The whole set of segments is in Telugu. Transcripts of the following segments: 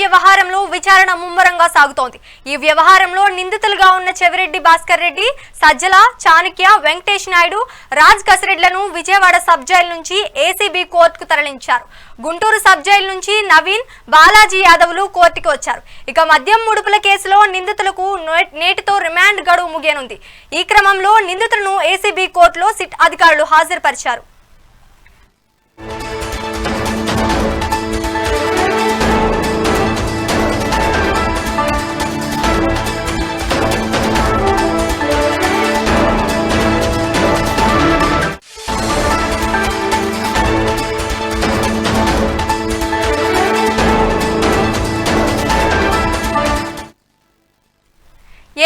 వ్యవహారంలో విచారణ ముమ్మరంగా సాగుతోంది? ఈ వ్యవహారంలో నిందితులుగా ఉన్న చెవిరెడ్డి భాస్కర్ రెడ్డి సజ్జల చాణక్య వెంకటేష్ నాయుడు రాజ్ కసిరెడ్లను విజయవాడ సబ్ జైలు నుంచి ఏసీబీ కోర్టుకు తరలించారు. గుంటూరు సబ్ జైలు నుంచి నవీన్ బాలాజీ యాదవ్లు కోర్టుకు వచ్చారు. ఇక మద్యం ముడుపుల కేసులో నిందితులకు నేటితో రిమాండ్ గడువు ముగియనుంది. ఈ క్రమంలో నిందితులను ఏసీబీ కోర్టులో సిట్ అధికారులు హాజరుపరిచారు.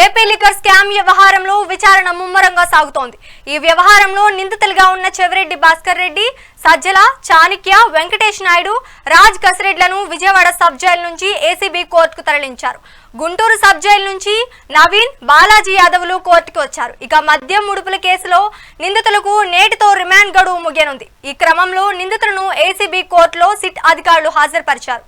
ఏపీ లిక్కర్ స్కామ్ వ్యవహారంలో విచారణ ముమ్మరంగా సాగుతోంది. ఈ వ్యవహారంలో నిందితులుగా ఉన్న చెవిరెడ్డి భాస్కర్ రెడ్డి సజ్జల చాణిక్య వెంకటేష్ నాయుడు రాజ్ కసిరెడ్లను విజయవాడ సబ్ జైలు నుంచి ఏసీబీ కోర్టుకు తరలించారు. గుంటూరు సబ్ జైలు నుంచి నవీన్ బాలాజీ యాదవ్లు కోర్టుకు వచ్చారు. ఇక మద్యం ముడుపుల కేసులో నిందితులకు నేటితో రిమాండ్ గడువు ముగియనుంది. ఈ క్రమంలో నిందితులను ఏసీబీ కోర్టులో సిట్ అధికారులు హాజరుపరిచారు.